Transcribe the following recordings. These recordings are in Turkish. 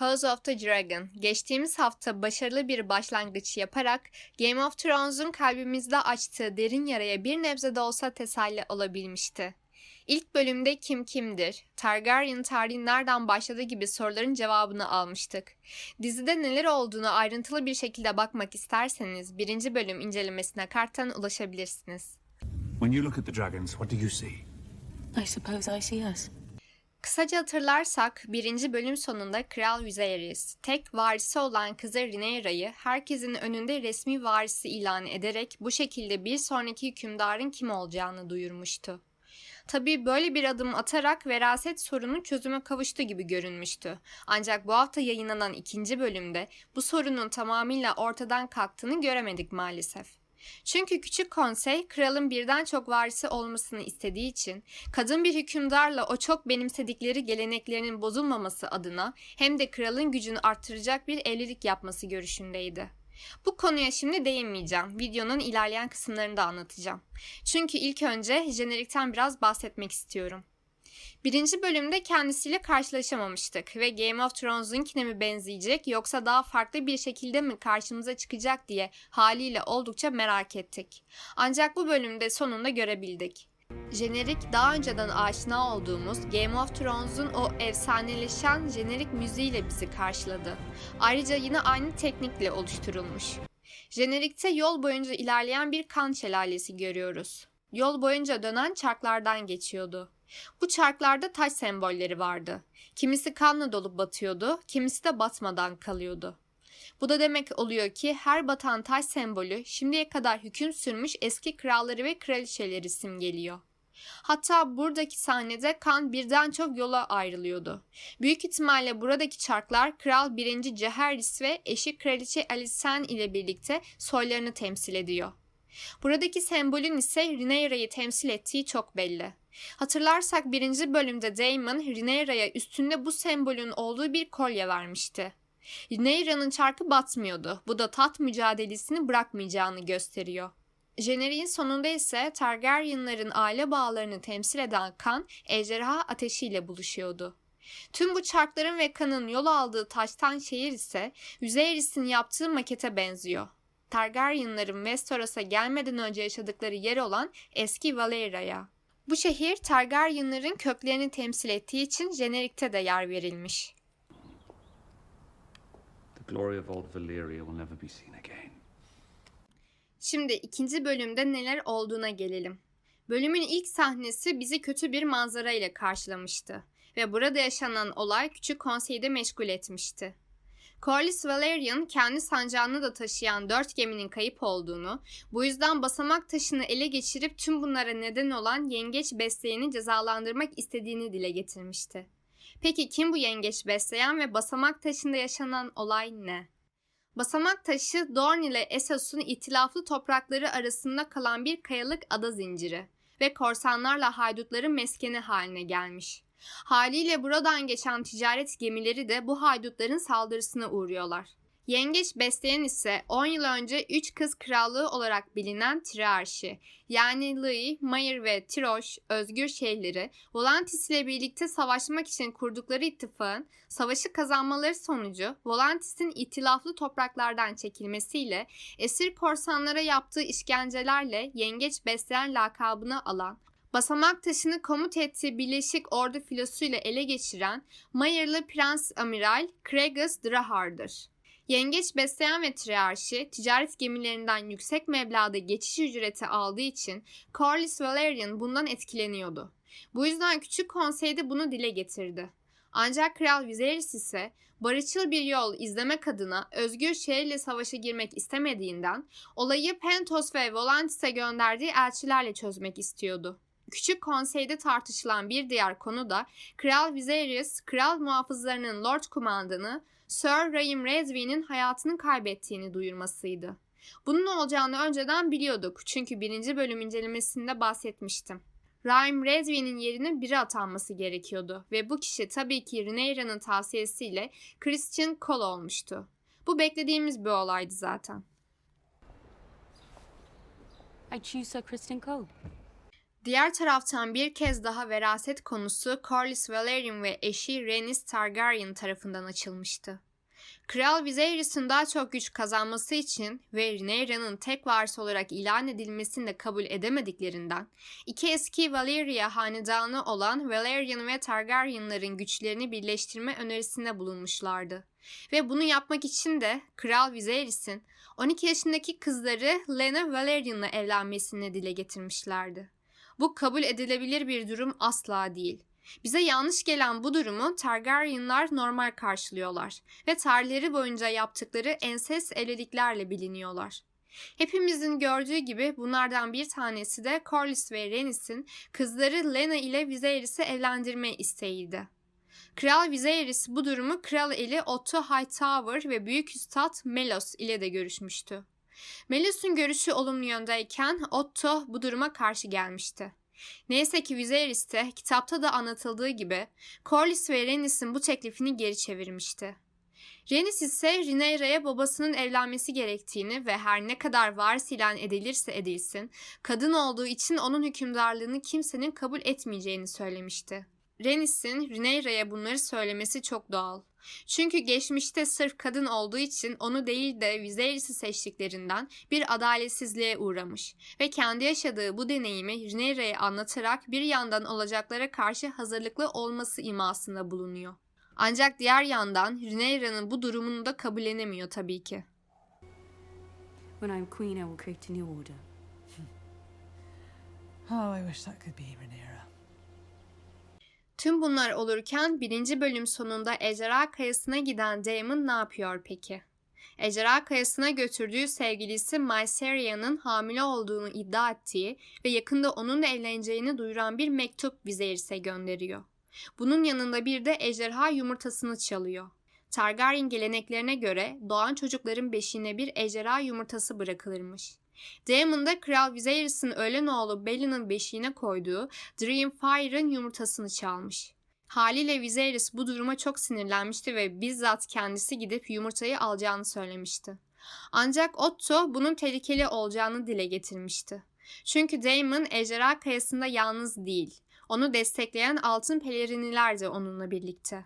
House of the Dragon geçtiğimiz hafta başarılı bir başlangıç yaparak Game of Thrones'un kalbimizde açtığı derin yaraya bir nebze de olsa teselli olabilmişti. İlk bölümde kim kimdir, Targaryen tarihi nereden başladı gibi soruların cevabını almıştık. Dizide neler olduğunu ayrıntılı bir şekilde bakmak isterseniz birinci bölüm incelemesine karttan ulaşabilirsiniz. When you look at the dragons, what do you see? I suppose I see us. Kısaca hatırlarsak birinci bölüm sonunda Kral Viserys tek varisi olan kızı Rhaenyra'yı herkesin önünde resmi varisi ilan ederek bu şekilde bir sonraki hükümdarın kim olacağını duyurmuştu. Tabii böyle bir adım atarak veraset sorunu çözüme kavuştu gibi görünmüştü. Ancak bu hafta yayınlanan ikinci bölümde bu sorunun tamamıyla ortadan kalktığını göremedik maalesef. Çünkü küçük konsey kralın birden çok varisi olmasını istediği için kadın bir hükümdarla o çok benimsedikleri geleneklerinin bozulmaması adına hem de kralın gücünü arttıracak bir evlilik yapması görüşündeydi. Bu konuya şimdi değinmeyeceğim. Videonun ilerleyen kısımlarında anlatacağım. Çünkü ilk önce jenerikten biraz bahsetmek istiyorum. Birinci bölümde kendisiyle karşılaşamamıştık ve Game of Thrones'unkine mi benzeyecek yoksa daha farklı bir şekilde mi karşımıza çıkacak diye haliyle oldukça merak ettik. Ancak bu bölümde sonunda görebildik. Jenerik daha önceden aşina olduğumuz Game of Thrones'un o efsaneleşen jenerik müziğiyle bizi karşıladı. Ayrıca yine aynı teknikle oluşturulmuş. Jenerikte yol boyunca ilerleyen bir kan şelalesi görüyoruz. Yol boyunca dönen çarklardan geçiyordu. Bu çarklarda taş sembolleri vardı. Kimisi kanla dolup batıyordu, kimisi de batmadan kalıyordu. Bu da demek oluyor ki her batan taş sembolü şimdiye kadar hüküm sürmüş eski kralları ve kraliçeleri simgeliyor. Hatta buradaki sahnede kan birden çok yola ayrılıyordu. Büyük ihtimalle buradaki çarklar Kral 1. Jaehaerys ve eşi Kraliçe Alicent ile birlikte soylarını temsil ediyor. Buradaki sembolün ise Rhaenyra'yı temsil ettiği çok belli. Hatırlarsak birinci bölümde Daemon Rhaenyra'ya üstünde bu sembolün olduğu bir kolye vermişti. Rhaenyra'nın çarkı batmıyordu. Bu da tat mücadelesini bırakmayacağını gösteriyor. Jeneriğin sonunda ise Targaryenların aile bağlarını temsil eden kan ejderha ateşiyle buluşuyordu. Tüm bu çarkların ve kanın yol aldığı taştan şehir ise Viserys'in yaptığı makete benziyor. Targaryenların Westeros'a gelmeden önce yaşadıkları yer olan eski Valeria'ya. Bu şehir Targaryenların köklerini temsil ettiği için jenerikte de yer verilmiş. The glory of old Valyria will never be seen again. Şimdi ikinci bölümde neler olduğuna gelelim. Bölümün ilk sahnesi bizi kötü bir manzara ile karşılamıştı ve burada yaşanan olay küçük konseyi de meşgul etmişti. Corlys Valerian kendi sancağını da taşıyan dört geminin kayıp olduğunu, bu yüzden basamak taşını ele geçirip tüm bunlara neden olan yengeç besleyeni cezalandırmak istediğini dile getirmişti. Peki kim bu yengeç besleyen ve basamak taşında yaşanan olay ne? Basamak taşı Dorne ile Essos'un itilaflı toprakları arasında kalan bir kayalık ada zinciri ve korsanlarla haydutların meskeni haline gelmiş. Haliyle buradan geçen ticaret gemileri de bu haydutların saldırısına uğruyorlar. Yengeç besleyen ise 10 yıl önce 3 kız krallığı olarak bilinen Triarşi yani Louis, Mayer ve Tiroş özgür şehirleri Volantis ile birlikte savaşmak için kurdukları ittifakın savaşı kazanmaları sonucu Volantis'in itilaflı topraklardan çekilmesiyle esir korsanlara yaptığı işkencelerle yengeç besleyen lakabını alan Basamak taşını komut ettiği Birleşik Ordu filosuyla ele geçiren Mayerlı Prens Amiral Kregus Drahar'dır. Yengeç besleyen ve triarşi ticaret gemilerinden yüksek meblağda geçiş ücreti aldığı için Corlys Valerian bundan etkileniyordu. Bu yüzden küçük konseyde bunu dile getirdi. Ancak Kral Viserys ise barışçıl bir yol izlemek adına özgür şehirle savaşa girmek istemediğinden olayı Pentos ve Volantis'e gönderdiği elçilerle çözmek istiyordu. Küçük konseyde tartışılan bir diğer konu da Kral Viserys, kral muhafızlarının Lord Kumandanı Sir Raim Redway'nin hayatını kaybettiğini duyurmasıydı. Bunun olacağını önceden biliyorduk çünkü birinci bölüm incelemesinde bahsetmiştim. Raim Redway'nin yerine biri atanması gerekiyordu ve bu kişi tabii ki Rhaenyra'nın tavsiyesiyle Christian Cole olmuştu. Bu beklediğimiz bir olaydı zaten. I choose Sir Kristen Cole. Diğer taraftan bir kez daha veraset konusu Corlys Velaryon ve eşi Rhaenys Targaryen tarafından açılmıştı. Kral Viserys'in daha çok güç kazanması için ve Rhaenyra'nın tek varisi olarak ilan edilmesini de kabul edemediklerinden, iki eski Valyria hanedanı olan Velaryon ve Targaryenların güçlerini birleştirme önerisinde bulunmuşlardı. Ve bunu yapmak için de Kral Viserys'in 12 yaşındaki kızları Lena Valaryon'la evlenmesini dile getirmişlerdi. Bu kabul edilebilir bir durum asla değil. Bize yanlış gelen bu durumu Targaryenlar normal karşılıyorlar ve tarihleri boyunca yaptıkları ensest evliliklerle biliniyorlar. Hepimizin gördüğü gibi bunlardan bir tanesi de Corlys ve Rhaenys'in kızları Lena ile Viserys'i evlendirme isteğiydi. Kral Viserys bu durumu Kral Eli Otto Hightower ve Büyük Üstad Melos ile de görüşmüştü. Melos'un görüşü olumlu yöndeyken Otto bu duruma karşı gelmişti. Neyse ki Viserys de kitapta da anlatıldığı gibi Corlys ve Rhaenys'in bu teklifini geri çevirmişti. Rhaenys ise Rhaenyra'ya babasının evlenmesi gerektiğini ve her ne kadar varis ilan edilirse edilsin, kadın olduğu için onun hükümdarlığını kimsenin kabul etmeyeceğini söylemişti. Rhaenys'in Rhaenyra'ya bunları söylemesi çok doğal. Çünkü geçmişte sırf kadın olduğu için onu değil de Viserys'i seçtiklerinden bir adaletsizliğe uğramış ve kendi yaşadığı bu deneyimi Rhaenyra'ya anlatarak bir yandan olacaklara karşı hazırlıklı olması imasında bulunuyor. Ancak diğer yandan Rhaenyra'nın bu durumunu da kabullenemiyor tabii ki. When I'm queen, I will create a new order. Oh, I wish that could be Rhaenyra. Tüm bunlar olurken birinci bölüm sonunda Ejderha Kayası'na giden Daemon ne yapıyor peki? Ejderha Kayası'na götürdüğü sevgilisi Myseria'nın hamile olduğunu iddia ettiği ve yakında onunla evleneceğini duyuran bir mektup Viserys'e gönderiyor. Bunun yanında bir de ejderha yumurtasını çalıyor. Targaryen geleneklerine göre doğan çocukların beşiğine bir ejderha yumurtası bırakılırmış. Daemon da Kral Viserys'in ölen oğlu Balon'un beşiğine koyduğu Dreamfire'ın yumurtasını çalmış. Haliyle Viserys bu duruma çok sinirlenmişti ve bizzat kendisi gidip yumurtayı alacağını söylemişti. Ancak Otto bunun tehlikeli olacağını dile getirmişti. Çünkü Daemon ejderha kayasında yalnız değil. Onu destekleyen altın peleriniler de onunla birlikte.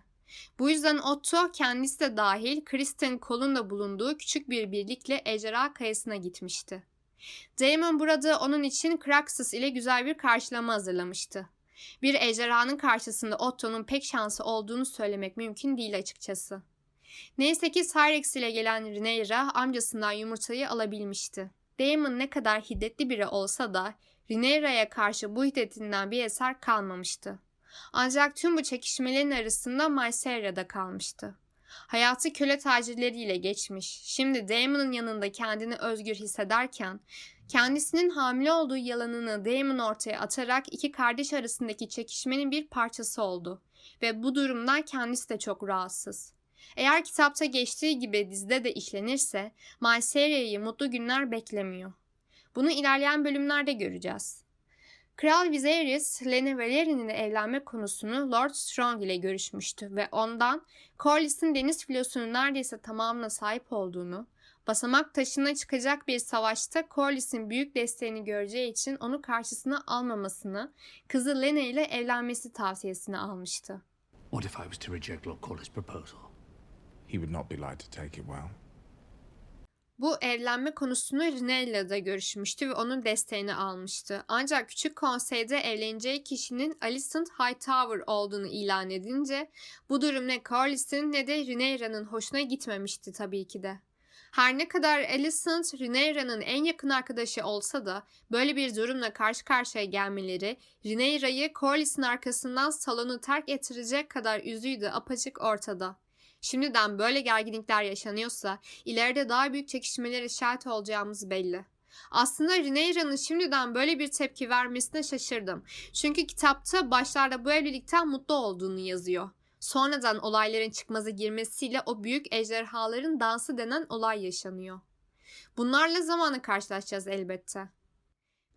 Bu yüzden Otto kendisi de dahil Kristen Cole'un da bulunduğu küçük bir birlikle ejderha kayasına gitmişti. Daemon burada onun için Kraxus ile güzel bir karşılama hazırlamıştı. Bir ejderhanın karşısında Otto'nun pek şansı olduğunu söylemek mümkün değil açıkçası. Neyse ki Cyrex ile gelen Rhaenyra amcasından yumurtayı alabilmişti. Daemon ne kadar hiddetli biri olsa da Rhaenyra'ya karşı bu hiddetinden bir eser kalmamıştı. Ancak tüm bu çekişmelerin arasında Mysaria da kalmıştı. Hayatı köle tacirleriyle geçmiş. Şimdi Daemon'un yanında kendini özgür hissederken kendisinin hamile olduğu yalanını Daemon ortaya atarak iki kardeş arasındaki çekişmenin bir parçası oldu ve bu durumdan kendisi de çok rahatsız. Eğer kitapta geçtiği gibi dizide de işlenirse Myseria'yı mutlu günler beklemiyor. Bunu ilerleyen bölümlerde göreceğiz. Kral Viserys, Lena Valerian ile evlenme konusunu Lord Strong ile görüşmüştü ve ondan Corlys'in deniz filosunun neredeyse tamamına sahip olduğunu, basamak taşına çıkacak bir savaşta Corlys'in büyük desteğini göreceği için onu karşısına almamasını, kızı Lena ile evlenmesi tavsiyesini almıştı. What if I was to reject Lord Corlys' proposal? He would not be likely to take it well. Bu evlenme konusunu Rhaenyra da görüşmüştü ve onun desteğini almıştı. Ancak küçük konseyde evleneceği kişinin Alicent Hightower olduğunu ilan edince bu durum ne Corlys'in ne de Rhaenyra'nın hoşuna gitmemişti tabii ki de. Her ne kadar Alicent Rhaenyra'nın en yakın arkadaşı olsa da böyle bir durumla karşı karşıya gelmeleri Rhaenyra'yı Corlys'in arkasından salonu terk ettirecek kadar üzdüğü apaçık ortada. Şimdiden böyle gerginlikler yaşanıyorsa ileride daha büyük çekişmelere şahit olacağımız belli. Aslında Rhaenyra'nın şimdiden böyle bir tepki vermesine şaşırdım. Çünkü kitapta başlarda bu evlilikten mutlu olduğunu yazıyor. Sonradan olayların çıkmaza girmesiyle o büyük ejderhaların dansı denen olay yaşanıyor. Bunlarla zamanla karşılaşacağız elbette.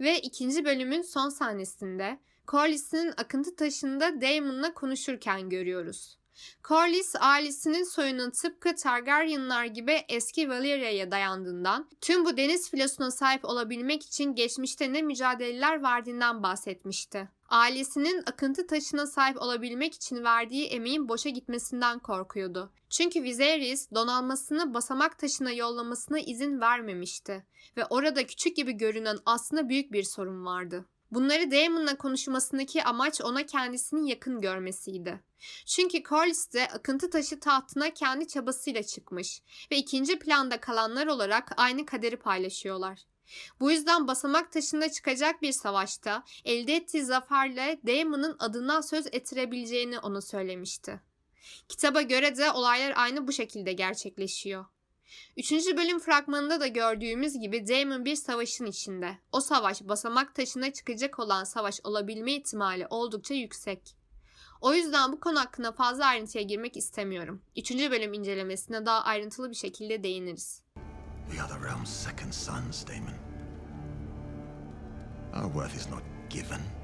Ve ikinci bölümün son sahnesinde Corlys'in akıntı taşında Daemon'la konuşurken görüyoruz. Corlys ailesinin soyunun tıpkı Targaryenlar gibi eski Valyria'ya dayandığından, tüm bu deniz filosuna sahip olabilmek için geçmişte ne mücadeleler verdiğinden bahsetmişti. Ailesinin akıntı taşına sahip olabilmek için verdiği emeğin boşa gitmesinden korkuyordu. Çünkü Viserys donanmasını basamak taşına yollamasına izin vermemişti ve orada küçük gibi görünen aslında büyük bir sorun vardı. Bunları Daemon'la konuşmasındaki amaç ona kendisini yakın görmesiydi. Çünkü Corlys de akıntı taşı tahtına kendi çabasıyla çıkmış ve ikinci planda kalanlar olarak aynı kaderi paylaşıyorlar. Bu yüzden basamak taşında çıkacak bir savaşta elde ettiği zaferle Daemon'un adından söz ettirebileceğini ona söylemişti. Kitaba göre de olaylar aynı bu şekilde gerçekleşiyor. Üçüncü bölüm fragmanında da gördüğümüz gibi Daemon bir savaşın içinde. O savaş basamak taşına çıkacak olan savaş olabilme ihtimali oldukça yüksek. O yüzden bu konu hakkında fazla ayrıntıya girmek istemiyorum. Üçüncü bölüm incelemesine daha ayrıntılı bir şekilde değiniriz. We are the realm's second sons, Damon. Our worth is not given.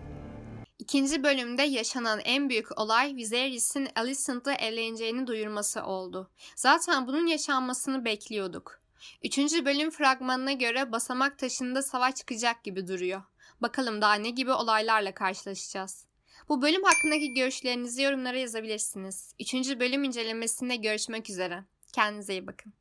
İkinci bölümde yaşanan en büyük olay Viserys'in Alicent'la evleneceğini duyurması oldu. Zaten bunun yaşanmasını bekliyorduk. Üçüncü bölüm fragmanına göre basamak taşında savaş çıkacak gibi duruyor. Bakalım daha ne gibi olaylarla karşılaşacağız. Bu bölüm hakkındaki görüşlerinizi yorumlara yazabilirsiniz. Üçüncü bölüm incelemesinde görüşmek üzere. Kendinize iyi bakın.